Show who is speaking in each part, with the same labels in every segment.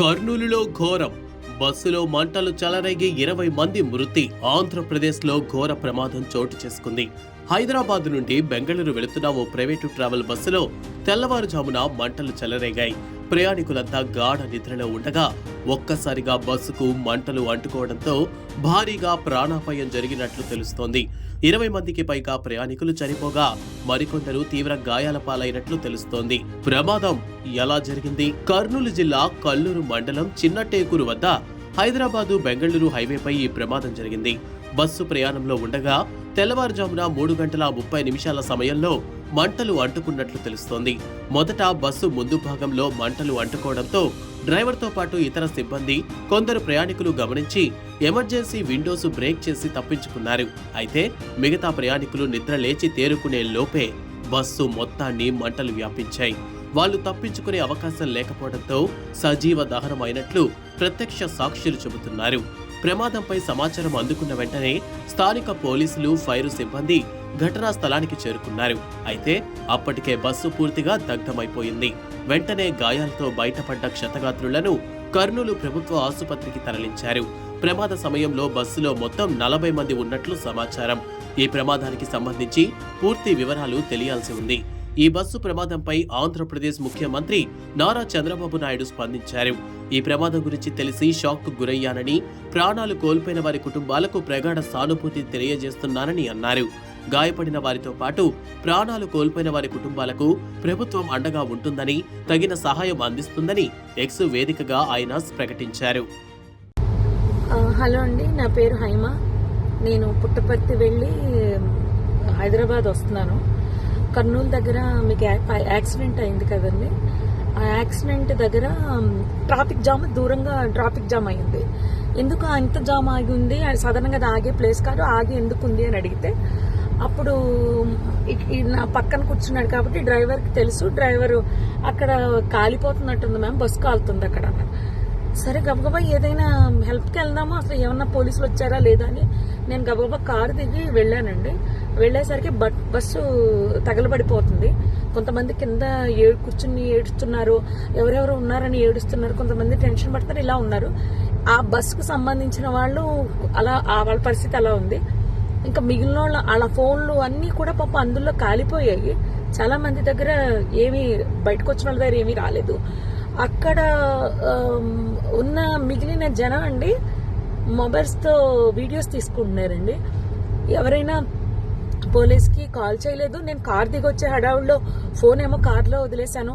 Speaker 1: కర్నూలులో ఘోరం. బస్సులో మంటలు చెలరేగి ఇరవై మంది మృతి. ఆంధ్రప్రదేశ్లో ఘోర ప్రమాదం చోటు చేసుకుంది. హైదరాబాద్ నుండి బెంగళూరు వెళుతున్న ఓ ప్రైవేటు ట్రావెల్ బస్సులో తెల్లవారుజామున మంటలు చెలరేగాయి. ప్రయాణికులంతా గాఢ నిద్రలో ఉండగా ఒక్కసారిగా బస్సుకు మంటలు అంటుకోవడంతో భారీగా ప్రాణాపాయం జరిగినట్లు తెలుస్తోంది. ఇరవై మందికి పైగా ప్రయాణికులు చనిపోగా మరికొందరు తీవ్ర గాయాల పాలైనట్లు తెలుస్తోంది. ప్రమాదం ఎలా జరిగింది? కర్నూలు జిల్లా కల్లూరు మండలం చిన్నటేకూరు వద్ద హైదరాబాదు బెంగళూరు హైవేపై ఈ ప్రమాదం జరిగింది. బస్సు ప్రయాణంలో ఉండగా తెల్లవారుజామున మూడు గంటల ముప్పై నిమిషాల సమయంలో మంటలు అంటుకున్నట్లు తెలుస్తోంది. మొదట బస్సు ముందు భాగంలో మంటలు అంటుకోవడంతో డ్రైవర్తో పాటు ఇతర సిబ్బంది కొందరు ప్రయాణికులు గమనించి ఎమర్జెన్సీ విండోస్ బ్రేక్ చేసి తప్పించుకున్నారు. అయితే మిగతా ప్రయాణికులు నిద్ర లేచి తేరుకునే లోపే బస్సు మొత్తాన్ని మంటలు వ్యాపించాయి. వాళ్ళు తప్పించుకునే అవకాశం లేకపోవడంతో సజీవ దహనం అయినట్లు ప్రత్యక్ష సాక్షులు చెబుతున్నారు. ప్రమాదంపై సమాచారం అందుకున్న వెంటనే స్థానిక పోలీసులు ఫైర్ సిబ్బంది ఘటనా స్థలానికి చేరుకున్నారు. అయితే అప్పటికే బస్సు పూర్తిగా దగ్ధమైపోయింది. వెంటనే గాయాలతో బయటపడ్డ క్షతగాత్రులను కర్నూలు ప్రభుత్వ ఆసుపత్రికి తరలించారు. ప్రమాద సమయంలో బస్సులో మొత్తం నలభై మంది ఉన్నట్లు సమాచారం. ఈ ప్రమాదానికి సంబంధించి పూర్తి వివరాలు తెలియాల్సి ఉంది. ఈ బస్సు ప్రమాదంపై ఆంధ్రప్రదేశ్ ముఖ్యమంత్రి నారా చంద్రబాబు నాయుడు స్పందించారు. ఈ ప్రమాదం గురించి తెలిసి షాక్కు గురయ్యానని ప్రాణాలు కోల్పోయిన వారి కుటుంబాలకు ప్రగాఢ సానుభూతి తెలియజేస్తున్నానని అన్నారు. గాయపడిన వారితో పాటు ప్రాణాలు కోల్పోయిన వారి కుటుంబాలకు ప్రభుత్వం అండగా ఉంటుందని తగిన సహాయం అందిస్తుందని ఎక్స్ వేదికగా ఆయన ప్రకటించారు.
Speaker 2: హలో అండి నా పేరు హైమ. నేను పుట్టపర్తి వెళ్ళి హైదరాబాద్ వస్తున్నాను. కర్నూలు దగ్గర మీకు యాక్సిడెంట్ అయింది కదండి. ఆ యాక్సిడెంట్ దగ్గర ట్రాఫిక్ జామ్ దూరంగా ట్రాఫిక్ జామ్ అయింది. ఎందుకు ఇంత జామ్ ఆగి ఉంది? అది సాధారణంగా అది ఆగే ప్లేస్ కాదు ఆగి ఎందుకు ఉంది అని అడిగితే అప్పుడు ఇ- నా పక్కన కూర్చున్నాడు కాబట్టి డ్రైవర్కి తెలుసు. డ్రైవర్ అక్కడ కాలిపోతున్నట్టుంది మ్యామ్ బస్సు కాలుతుంది అక్కడ. సరే గబగబా ఏదైనా హెల్ప్కి వెళ్దామా? అసలు ఏమన్నా పోలీసులు వచ్చారా లేదా అని నేను గబగబా కారు దిగి వెళ్ళానండి. వెళ్ళేసరికి బట్ బస్సు తగలబడిపోతుంది. కొంతమంది కింద ఏడు కూర్చుని ఏడుస్తున్నారు. ఎవరెవరు ఉన్నారని ఏడుస్తున్నారు. కొంతమంది టెన్షన్ పడుతున్నారు ఇలా ఉన్నారు. ఆ బస్సుకు సంబంధించిన వాళ్ళు అలా ఆ వాళ్ళ పరిస్థితి అలా ఉంది. ఇంకా మిగిలిన వాళ్ళ వాళ్ళ ఫోన్లు అన్నీ కూడా పాప అందులో కాలిపోయాయి. చాలా మంది దగ్గర ఏమీ బయటకు వచ్చిన వాళ్ళ దగ్గర ఏమీ రాలేదు. అక్కడ ఉన్న మిగిలిన జనం అండి మొబైల్స్తో వీడియోస్ తీసుకుంటున్నారండి. ఎవరైనా పోలీస్కి కాల్ చేయలేదు. నేను కార్ దిగొచ్చే హడావుల్లో ఫోన్ ఏమో కార్లో వదిలేశాను.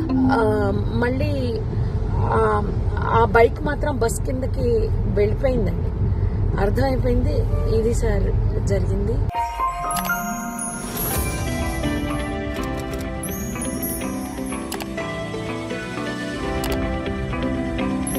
Speaker 2: మళ్ళీ ఆ- బైక్ మాత్రం బస్ కిందకి వెళ్ళిపోయిందండి. అర్థమైపోయింది ఇది సార్ జరిగింది.